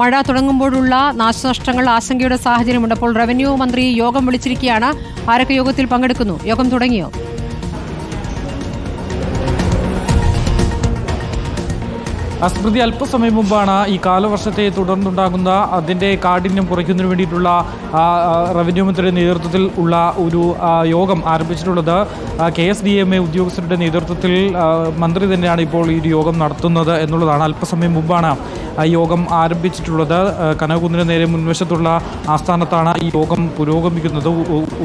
മഴ തുടങ്ങുമ്പോഴുള്ള നാശനഷ്ടങ്ങൾ ആശങ്കയുടെ സാഹചര്യമുണ്ട്. അപ്പോൾ റവന്യൂ മന്ത്രി യോഗം വിളിച്ചിരിക്കുകയാണ്. ആരൊക്കെ യോഗത്തിൽ പങ്കെടുക്കുന്നു? യോഗം തുടങ്ങിയോ? സ്മൃതി അല്പസമയം മുമ്പാണ് ഈ കാലവർഷത്തെ തുടർന്നുണ്ടാകുന്ന അതിന്റെ കാഠിന്യം കുറയ്ക്കുന്നതിന് വേണ്ടിയിട്ടുള്ള റവന്യൂ മന്ത്രിയുടെ നേതൃത്വത്തിൽ ഉള്ള ഒരു യോഗം ആരംഭിച്ചിട്ടുള്ളത്. K S D M A ഉദ്യോഗസ്ഥരുടെ നേതൃത്വത്തിൽ മന്ത്രി തന്നെയാണ് ഇപ്പോൾ ഈ യോഗം നടത്തുന്നത് എന്നുള്ളതാണ്. അല്പസമയം മുമ്പാണ് യോഗം ആരംഭിച്ചിട്ടുള്ളത് കനകകുന്നിന് നേരെ മുൻവശത്തുള്ള ആസ്ഥാനത്താണ് ഈ യോഗം പുരോഗമിക്കുന്നത്.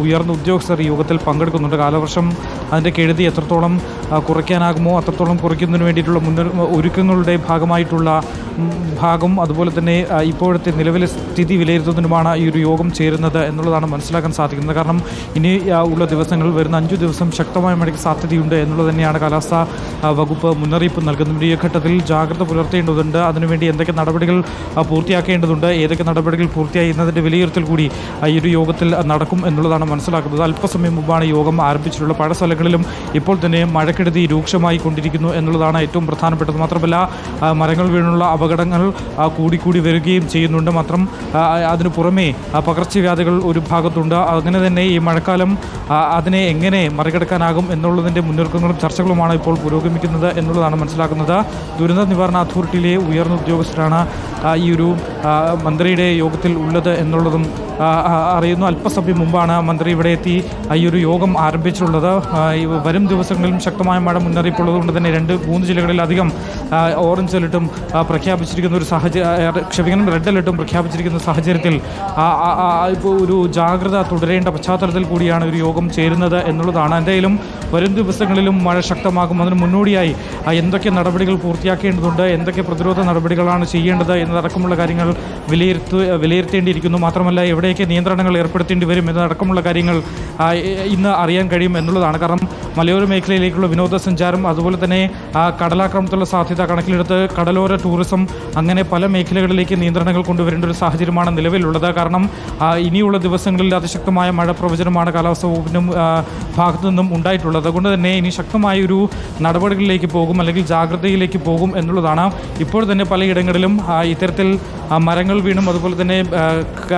ഉയർന്ന ഉദ്യോഗസ്ഥർ യോഗത്തിൽ പങ്കെടുക്കുന്നുണ്ട്. കാലവർഷം അതിന്റെ കെഴുതി എത്രത്തോളം കുറയ്ക്കാനാകുമോ അത്രത്തോളം കുറയ്ക്കുന്നതിന് വേണ്ടിയിട്ടുള്ള മുന്നൊരു ഒരുക്കങ്ങളുടെ ഭാഗമായിട്ടുള്ള ഭാഗം അതുപോലെ തന്നെ ഇപ്പോഴത്തെ നിലവിലെ സ്ഥിതി വിലയിരുത്തുന്നതിനുമാണ് ഈ ഒരു യോഗം ചേരുന്നത് എന്നുള്ളതാണ് മനസ്സിലാക്കാൻ സാധിക്കുന്നത്. കാരണം ഇനി ഉള്ള ദിവസങ്ങളിൽ വരുന്ന അഞ്ചു ദിവസം ശക്തമായ മഴയ്ക്ക് സാധ്യതയുണ്ട് എന്നുള്ളത് തന്നെയാണ് കാലാവസ്ഥാ വകുപ്പ് മുന്നറിയിപ്പ് നൽകുന്നത്. ഈ ഘട്ടത്തിൽ ജാഗ്രത പുലർത്തേണ്ടതുണ്ട്. അതിനുവേണ്ടി എന്തൊക്കെ നടപടികൾ പൂർത്തിയാക്കേണ്ടതുണ്ട് ഏതൊക്കെ നടപടികൾ പൂർത്തിയായി എന്നതിന്റെ വിലയിരുത്തൽ കൂടി ഈ ഒരു യോഗത്തിൽ നടക്കും എന്നുള്ളതാണ് മനസ്സിലാക്കുന്നത്. അല്പസമയം മുമ്പാണ് യോഗം ആരംഭിച്ചിട്ടുള്ളത് പല സ്ഥലങ്ങളിലും ഇപ്പോൾ തന്നെ മഴക്കെടുതി രൂക്ഷമായി കൊണ്ടിരിക്കുന്നു എന്നുള്ളതാണ് ഏറ്റവും പ്രധാനപ്പെട്ടത്. മാത്രമല്ല മരങ്ങൾ വീണുള്ള അപകടങ്ങൾ കൂടിക്കൂടി വരികയും ചെയ്യുന്നുണ്ട്. മാത്രം അതിനു പുറമേ പകർച്ചവ്യാധികൾ ഒരു ഭാഗത്തുണ്ട്. അങ്ങനെ തന്നെ ഈ മഴക്കാലം അതിനെ എങ്ങനെ മറികടക്കാനാകും എന്നുള്ളതിന്റെ മുന്നൊരുക്കങ്ങളും ചർച്ചകളുമാണ് ഇപ്പോൾ പുരോഗമിക്കുന്നത് എന്നുള്ളതാണ് മനസ്സിലാക്കുന്നത്. ദുരന്ത നിവാരണ അതോറിറ്റിയിലെ ഉയർന്ന ഉദ്യോഗസ്ഥരാണ് ഈ ഒരു മന്ത്രിയുടെ യോഗത്തിൽ ഉള്ളത് എന്നുള്ളതും അറിയുന്നു. അല്പസമയം മുമ്പാണ് മന്ത്രി ഇവിടെ എത്തി. ഈ ഒരു യോഗം ആരംഭിച്ചിട്ടുള്ളത്. വരും ദിവസങ്ങളിലും ശക്തമായ മഴ മുന്നറിയിപ്പുള്ളത് കൊണ്ട് തന്നെ രണ്ട് മൂന്ന് ജില്ലകളിലധികം ഓറഞ്ച് അലർട്ടും പ്രഖ്യാപിച്ചിരിക്കുന്ന ഒരു സാഹചര്യം ക്ഷമിക്കണം റെഡ് അലർട്ടും പ്രഖ്യാപിച്ചിരിക്കുന്ന സാഹചര്യത്തിൽ ഇപ്പോൾ ഒരു ജാഗ്രത തുടരേണ്ട പശ്ചാത്തലത്തിൽ കൂടിയാണ് ഒരു യോഗം ചേരുന്നത് എന്നുള്ളതാണ്. എന്തായാലും വരും ദിവസങ്ങളിലും മഴ ശക്തമാകും. അതിന് മുന്നോടിയായി എന്തൊക്കെ നടപടികൾ പൂർത്തിയാക്കേണ്ടതുണ്ട് എന്തൊക്കെ പ്രതിരോധ നടപടികളാണ് ചെയ്യേണ്ടത് എന്നതടക്കമുള്ള കാര്യങ്ങൾ വിലയിരുത്തു വിലയിരുത്തേണ്ടിയിരിക്കുന്നു. മാത്രമല്ല എവിടെയൊക്കെ നിയന്ത്രണങ്ങൾ ഏർപ്പെടുത്തേണ്ടി വരും എന്നതടക്കമുള്ള കാര്യങ്ങൾ ഇന്ന് അറിയാൻ കഴിയും എന്നുള്ളതാണ്. കാരണം മലയോര മേഖലയിലേക്കുള്ള വിനോദസഞ്ചാരം അതുപോലെ തന്നെ കടലാക്രമണത്തിലുള്ള സാധ്യത കണക്കിലെടുത്ത് കടലോര ടൂറിസം അങ്ങനെ പല മേഖലകളിലേക്ക് നിയന്ത്രണങ്ങൾ കൊണ്ടുവരേണ്ട ഒരു സാഹചര്യമാണ് നിലവിലുള്ളത്. കാരണം ഇനിയുള്ള ദിവസങ്ങളിൽ അതിശക്തമായ മഴ പ്രവചനമാണ് കാലാവസ്ഥ വകുപ്പിനും ഭാഗത്തു നിന്നും ഉണ്ടായിട്ടുള്ളത്. അതുകൊണ്ട് തന്നെ ഇനി ശക്തമായ ഒരു നടപടികളിലേക്ക് പോകും അല്ലെങ്കിൽ ജാഗ്രതയിലേക്ക് പോകും എന്നുള്ളതാണ്. ഇപ്പോൾ തന്നെ പലയിടങ്ങളിലും ഇത്തരത്തിൽ മരങ്ങൾ വീണും അതുപോലെ തന്നെ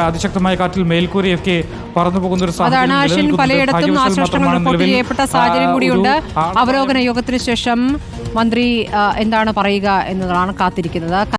അതിശക്തമായ കാറ്റിൽ മേൽക്കൂരയൊക്കെ പറന്നു പോകുന്ന ഒരു സാഹചര്യം ആഷ്യൻ നിലനിൽക്കുന്നുണ്ട്. പലയിടത്തും ഭാഗ്യവശാൽ നാശനഷ്ടങ്ങൾ റിപ്പോർട്ട് ചെയ്യപ്പെട്ട സാഹചര്യം കൂടിയുണ്ട് അവലോകന യോഗത്തിന് ശേഷം മന്ത്രി എന്താണ് പറയുക എന്നതാണ് കാത്തിരിക്കുന്നത്